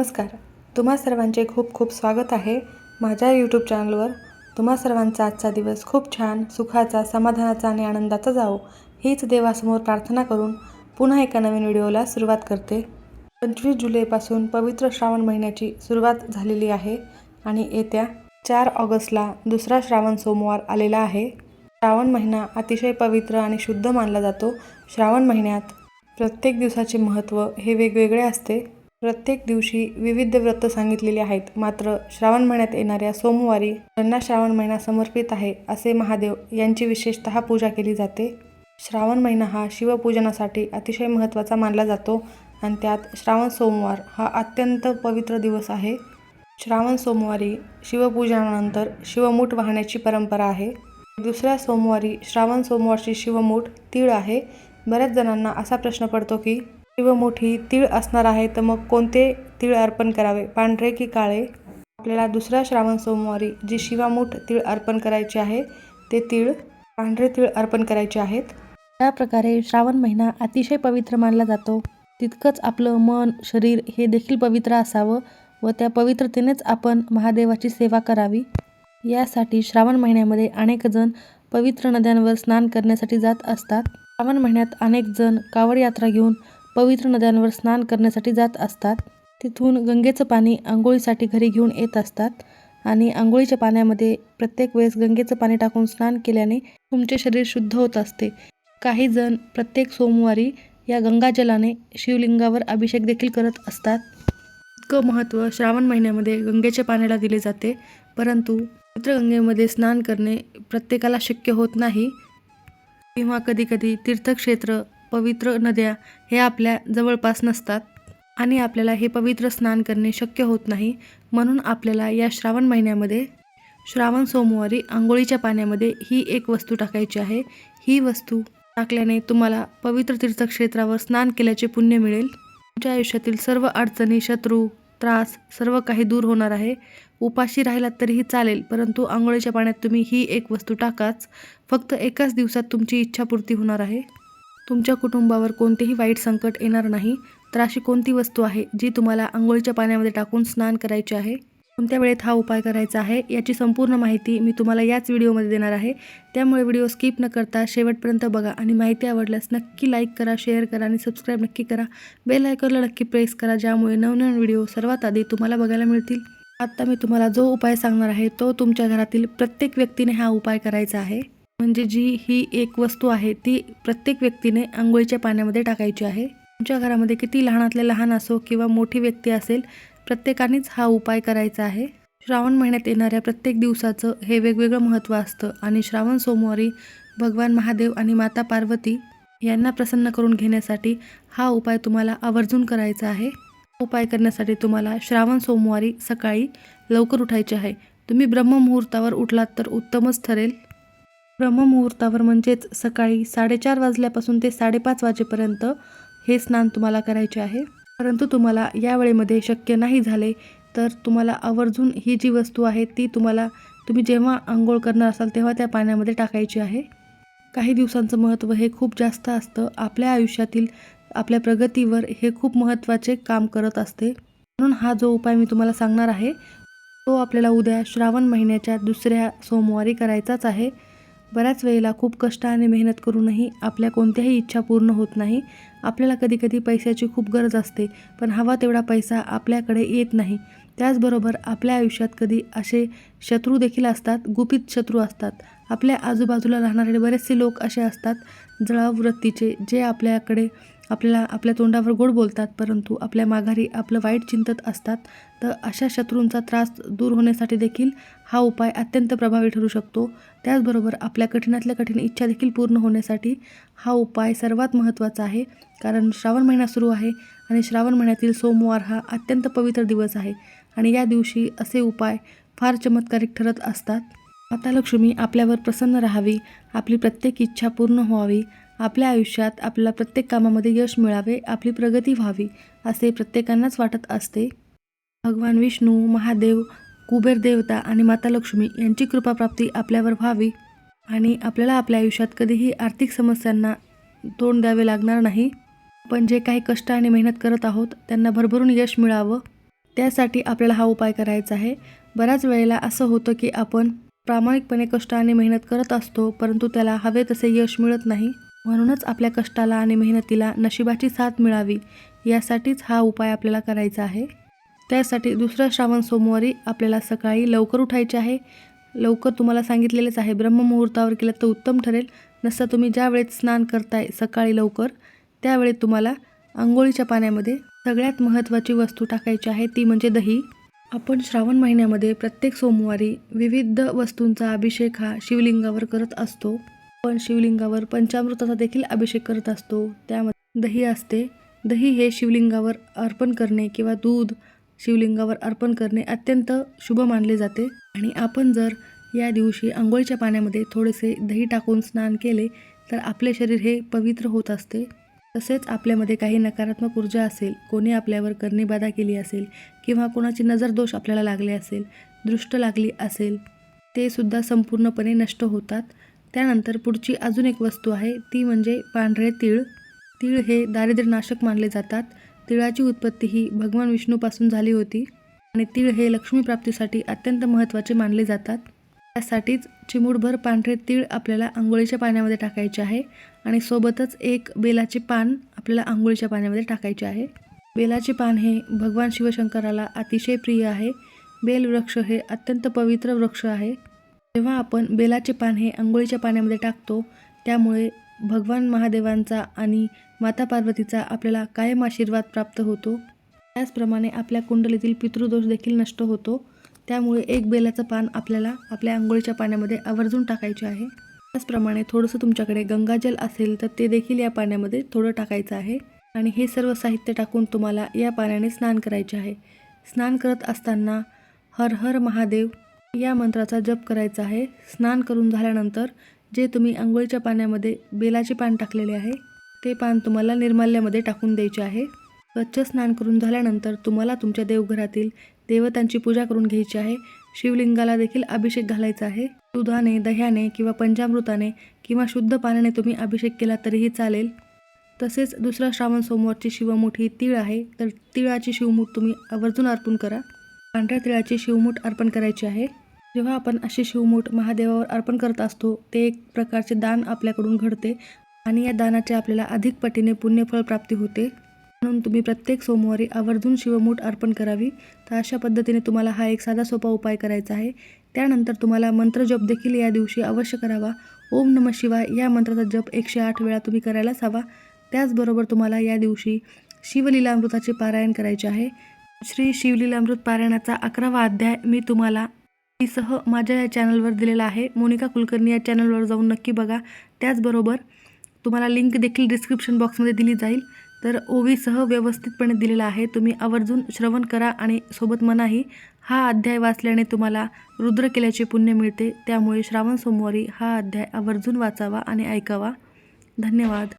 नमस्कार. तुम्हा सर्वांचे खूप खूप स्वागत आहे माझ्या यूट्यूब चॅनलवर तुम्हा सर्वांचा आजचा दिवस खूप छान सुखाचा समाधानाचा आणि आनंदाचा जावो हीच देवासमोर प्रार्थना करून पुन्हा एका नवीन व्हिडिओला सुरुवात करते. पंचवीस जुलैपासून पवित्र श्रावण महिन्याची सुरुवात झालेली आहे आणि येत्या चार ऑगस्टला दुसरा श्रावण सोमवार आलेला आहे. श्रावण महिना अतिशय पवित्र आणि शुद्ध मानला जातो. श्रावण महिन्यात प्रत्येक दिवसाचे महत्त्व हे वेगवेगळे असते. प्रत्येक दिवशी विविध व्रत सांगितलेली आहेत. मात्र श्रावण महिन्यात येणाऱ्या सोमवारी ज्यांना श्रावण महिना समर्पित आहे असे महादेव यांची विशेषतः पूजा केली जाते. श्रावण महिना हा शिवपूजनासाठी अतिशय महत्त्वाचा मानला जातो आणि त्यात श्रावण सोमवार हा अत्यंत पवित्र दिवस आहे. श्रावण सोमवारी शिवपूजनानंतर शिवमूठ वाहण्याची परंपरा आहे. दुसऱ्या सोमवारी श्रावण सोमवारची शिवमूठ तीळ आहे. बऱ्याच जणांना असा प्रश्न पडतो की व मोठी तीळ असणार आहे तर मग कोणते तीळ अर्पण करावे? पांढरे की काळे? आपल्याला दुसऱ्या श्रावण सोमवारी जी शिवामूठ तीळ अर्पण करायचे आहे ते तीळ पांढरे तीळ अर्पण करायचे आहेत. या प्रकारे श्रावण महिना अतिशय पवित्र मानला जातो. तितकंच आपलं मन शरीर हे देखील पवित्र असावं व त्या पवित्रतेनेच आपण महादेवाची सेवा करावी. यासाठी श्रावण महिन्यामध्ये अनेक जण पवित्र नद्यांवर स्नान करण्यासाठी जात असतात. श्रावण महिन्यात अनेक जण कावड यात्रा घेऊन पवित्र नद्यांवर स्नान करण्यासाठी जात असतात. तिथून गंगेचं पाणी आंघोळीसाठी घरी घेऊन येत असतात आणि आंघोळीच्या पाण्यामध्ये प्रत्येक वेळेस गंगेचं पाणी टाकून स्नान केल्याने तुमचे शरीर शुद्ध होत असते. काही जण प्रत्येक सोमवारी या गंगाजलाने शिवलिंगावर अभिषेक देखील करत असतात. इतकं महत्त्व श्रावण महिन्यामध्ये गंगेच्या पाण्याला दिले जाते. परंतु पवित्र गंगेमध्ये स्नान करणे प्रत्येकाला शक्य होत नाही. किंवा कधीकधी तीर्थक्षेत्र पवित्र नद्या हे आपल्या जवळपास नसतात आणि आपल्याला हे पवित्र स्नान करणे शक्य होत नाही म्हणून आपल्याला या श्रावण महिन्यामध्ये श्रावण सोमवारी आंघोळीच्या पाण्यामध्ये ही एक वस्तू टाकायची आहे. ही वस्तू टाकल्याने तुम्हाला पवित्र तीर्थक्षेत्रावर स्नान केल्याचे पुण्य मिळेल. तुमच्या आयुष्यातील सर्व अडचणी शत्रू त्रास सर्व काही दूर होणार आहे. उपाशी राहिलात तरीही चालेल परंतु आंघोळीच्या पाण्यात तुम्ही ही एक वस्तू टाकाच. फक्त एकाच दिवसात तुमची इच्छापूर्ती होणार आहे. तुमच्या कुटुंबावर कोणतेही वाईट संकट येणार नाही. तर अशी कोणती वस्तू आहे जी तुम्हाला आंघोळीच्या पाण्यामध्ये टाकून स्नान करायचे आहे? कोणत्या वेळेत हा उपाय करायचा आहे? याची संपूर्ण माहिती मी तुम्हाला याच व्हिडिओमध्ये देणार आहे. त्यामुळे व्हिडिओ स्किप न करता शेवटपर्यंत बघा आणि माहिती आवडल्यास नक्की लाईक करा शेअर करा आणि सबस्क्राईब नक्की करा. बेल आयकॉनला नक्की प्रेस करा ज्यामुळे नवनवीन व्हिडिओ सर्वात आधी तुम्हाला बघायला मिळतील. आत्ता मी तुम्हाला जो उपाय सांगणार आहे तो तुमच्या घरातील प्रत्येक व्यक्तीने हा उपाय करायचा आहे. म्हणजे जी ही एक वस्तू आहे ती प्रत्येक व्यक्तीने आंघोळीच्या पाण्यामध्ये टाकायची आहे. तुमच्या घरामध्ये किती लहानातले लहान असो किंवा मोठी व्यक्ती असेल प्रत्येकानेच हा उपाय करायचा आहे. श्रावण महिन्यात येणाऱ्या प्रत्येक दिवसाचं हे वेगवेगळं महत्त्व असतं आणि श्रावण सोमवारी भगवान महादेव आणि माता पार्वती यांना प्रसन्न करून घेण्यासाठी हा उपाय तुम्हाला आवर्जून करायचा आहे. उपाय करण्यासाठी तुम्हाला श्रावण सोमवारी सकाळी लवकर उठायचे आहे. तुम्ही ब्रह्ममुहूर्तावर उठलात तर उत्तमच ठरेल. ब्रह्ममुहूर्तावर म्हणजेच सकाळी साडेचार वाजल्यापासून ते साडेपाच वाजेपर्यंत हे स्नान तुम्हाला करायचे आहे. परंतु तुम्हाला या वेळेमध्ये शक्य नाही झाले तर तुम्हाला आवर्जून ही जी वस्तू आहे ती तुम्हाला तुम्ही जेव्हा आंघोळ करणार असाल तेव्हा त्या पाण्यामध्ये टाकायची आहे. काही दिवसांचं महत्त्व हे खूप जास्त असतं. आपल्या आयुष्यातील आपल्या प्रगतीवर हे खूप महत्त्वाचे काम करत असते. म्हणून हा जो उपाय मी तुम्हाला सांगणार आहे तो आपल्याला उद्या श्रावण महिन्याच्या दुसऱ्या सोमवारी करायचाच आहे. बऱ्याच वेळेला खूप कष्ट आणि मेहनत करूनही आपल्या कोणत्याही इच्छा पूर्ण होत नाही. आपल्याला कधीकधी पैशाची खूप गरज असते पण हवा तेवढा पैसा आपल्याकडे येत नाही. त्याचबरोबर आपल्या आयुष्यात कधी असे शत्रू देखील असतात गुपित शत्रू असतात. आपल्या आजूबाजूला राहणारे बरेचसे लोक असे असतात जळाव वृत्तीचे जे आपल्याकडे आपल्याला आपल्या तोंडावर गोड बोलतात परंतु आपल्या माघारी आपलं वाईट चिंतत असतात तर अशा शत्रूंचा त्रास दूर होण्यासाठी देखील हा उपाय अत्यंत प्रभावी ठरू शकतो. त्याचबरोबर आपल्या कठीणातल्या कठीण इच्छा देखील पूर्ण होण्यासाठी हा उपाय सर्वात महत्त्वाचा आहे कारण श्रावण महिना सुरू आहे आणि श्रावण महिन्यातील सोमवार हा अत्यंत पवित्र दिवस आहे आणि या दिवशी असे उपाय फार चमत्कारिक ठरत असतात. माता लक्ष्मी आपल्यावर प्रसन्न राहावी आपली प्रत्येक इच्छा पूर्ण व्हावी आपल्या आयुष्यात आपल्याला प्रत्येक कामामध्ये यश मिळावे आपली प्रगती व्हावी असे प्रत्येकांनाच वाटत असते. भगवान विष्णू महादेव कुबेर देवता आणि माता लक्ष्मी यांची कृपाप्राप्ती आपल्यावर व्हावी आणि आपल्याला आपल्या आयुष्यात कधीही आर्थिक समस्यांना तोंड द्यावे लागणार नाही. पण जे काही कष्ट आणि मेहनत करत आहोत त्यांना भरभरून यश मिळावं. त्यासाठी आपल्याला हा उपाय करायचा आहे. बऱ्याच वेळेला असं होतं की आपण प्रामाणिकपणे कष्ट आणि मेहनत करत असतो परंतु त्याला हवे तसे यश मिळत नाही. म्हणूनच आपल्या कष्टाला आणि मेहनतीला नशिबाची साथ मिळावी यासाठीच हा उपाय आपल्याला करायचा आहे. त्यासाठी दुसरा श्रावण सोमवारी आपल्याला सकाळी लवकर उठायचे आहे. लवकर तुम्हाला सांगितलेलेच आहे. ब्रह्ममुहूर्तावर केलं तर उत्तम ठरेल. नसतं तुम्ही ज्या वेळेत स्नान करताय सकाळी लवकर त्यावेळेत तुम्हाला आंघोळीच्या पाण्यामध्ये सगळ्यात महत्त्वाची वस्तू टाकायची आहे ती म्हणजे दही. आपण श्रावण महिन्यामध्ये प्रत्येक सोमवारी विविध वस्तूंचा अभिषेक हा शिवलिंगावर करत असतो. पण शिवलिंगावर पंचामृताचा देखील अभिषेक करत असतो. त्यामध्ये दही असते. दही हे शिवलिंगावर अर्पण करणे किंवा दूध शिवलिंगावर अर्पण करणे अत्यंत शुभ मानले जाते. आणि आपण जर या दिवशी आंघोळीच्या पाण्यामध्ये थोडेसे दही टाकून स्नान केले तर आपले शरीर हे पवित्र होत असते. तसेच आपल्यामध्ये काही नकारात्मक ऊर्जा असेल कोणी आपल्यावर करणीबाधा केली असेल किंवा कोणाची नजर दोष आपल्याला लागले असेल दृष्ट लागली असेल ते सुद्धा संपूर्णपणे नष्ट होतात. त्यानंतर पुढची अजून एक वस्तू आहे ती म्हणजे पांढरे तीळ. तीळ हे दारिद्र्यनाशक मानले जातात. तिळाची उत्पत्ती ही भगवान विष्णूपासून झाली होती आणि तीळ हे लक्ष्मीप्राप्तीसाठी अत्यंत महत्त्वाचे मानले जातात. त्यासाठीच चिमूटभर पांढरे तीळ आपल्याला आंघोळीच्या पाण्यामध्ये टाकायचे आहे आणि सोबतच एक बेलाचे पान आपल्याला आंघोळीच्या पाण्यामध्ये टाकायचे आहे. बेलाचे पान हे भगवान शिवशंकराला अतिशय प्रिय आहे. बेल वृक्ष हे अत्यंत पवित्र वृक्ष आहे. जेव्हा आपण बेलाचे पान हे आंघोळीच्या पाण्यामध्ये टाकतो त्यामुळे भगवान महादेवांचा आणि माता पार्वतीचा आपल्याला कायम आशीर्वाद प्राप्त होतो. त्याचप्रमाणे आपल्या कुंडलीतील पितृदोष देखील नष्ट होतो. त्यामुळे एक बेलाचं पान आपल्याला आपल्या आंघोळीच्या पाण्यामध्ये आवर्जून टाकायचे आहे. त्याचप्रमाणे थोडंसं तुमच्याकडे गंगाजल असेल तर ते देखील या पाण्यामध्ये थोडं टाकायचं आहे. आणि हे सर्व साहित्य टाकून तुम्हाला या पाण्याने स्नान करायचे आहे. स्नान करत असताना हर हर महादेव या मंत्राचा जप करायचा आहे. स्नान करून झाल्यानंतर जे तुम्ही आंघोळीच्या पाण्यामध्ये बेलाचे पान टाकलेले आहे ते पान तुम्हाला निर्माल्यामध्ये टाकून द्यायचे आहे. स्वच्छ स्नान करून झाल्यानंतर तुम्हाला तुमच्या देवघरातील देवतांची पूजा करून घ्यायची आहे. शिवलिंगाला देखील अभिषेक घालायचा आहे. दुधाने दह्याने किंवा पंचामृताने किंवा शुद्ध पाण्याने तुम्ही अभिषेक केला तरीही चालेल. तसेच दुसरा श्रावण सोमवारची शिवमूठ ही तीळ आहे. तर तिळाची शिवमूठ तुम्ही आवर्जून अर्पण करा. पांढऱ्या तिळाची शिवमूठ अर्पण करायची आहे. जेव्हा आपण अशी शिवमूठ महादेवावर अर्पण करत असतो ते एक प्रकारचे दान आपल्याकडून घडते आणि या दानाचे आपल्याला अधिक पटीने पुण्यफळ प्राप्ती होते. म्हणून तुम्ही प्रत्येक सोमवारी आवर्जून शिवमूठ अर्पण करावी. तर अशा पद्धतीने तुम्हाला हा एक साधा सोपा उपाय करायचा आहे. त्यानंतर तुम्हाला मंत्रजप देखील या दिवशी अवश्य करावा. ओम नम शिवाय या मंत्राचा जप एकशे आठ वेळा तुम्ही करायलाच हवा. त्याचबरोबर तुम्हाला या दिवशी शिवलीलामृताचे पारायण करायचे आहे. श्री शिवलीलामृत पारायणाचा अकरावा अध्याय मी तुम्हाला सह माझ्या या चॅनलवर दिलेला आहे. मोनिका कुलकर्णी या चॅनलवर जाऊन नक्की बघा. त्याचबरोबर तुम्हाला लिंक देखील डिस्क्रिप्शन बॉक्समध्ये दिली जाईल. तर ओवीसह व्यवस्थितपणे दिलेला आहे. तुम्ही आवर्जून श्रवण करा आणि सोबत मनाही. हा अध्याय वाचल्याने तुम्हाला रुद्र केल्याचे पुण्य मिळते. त्यामुळे श्रावण सोमवारी हा अध्याय आवर्जून वाचावा आणि ऐकावा. धन्यवाद.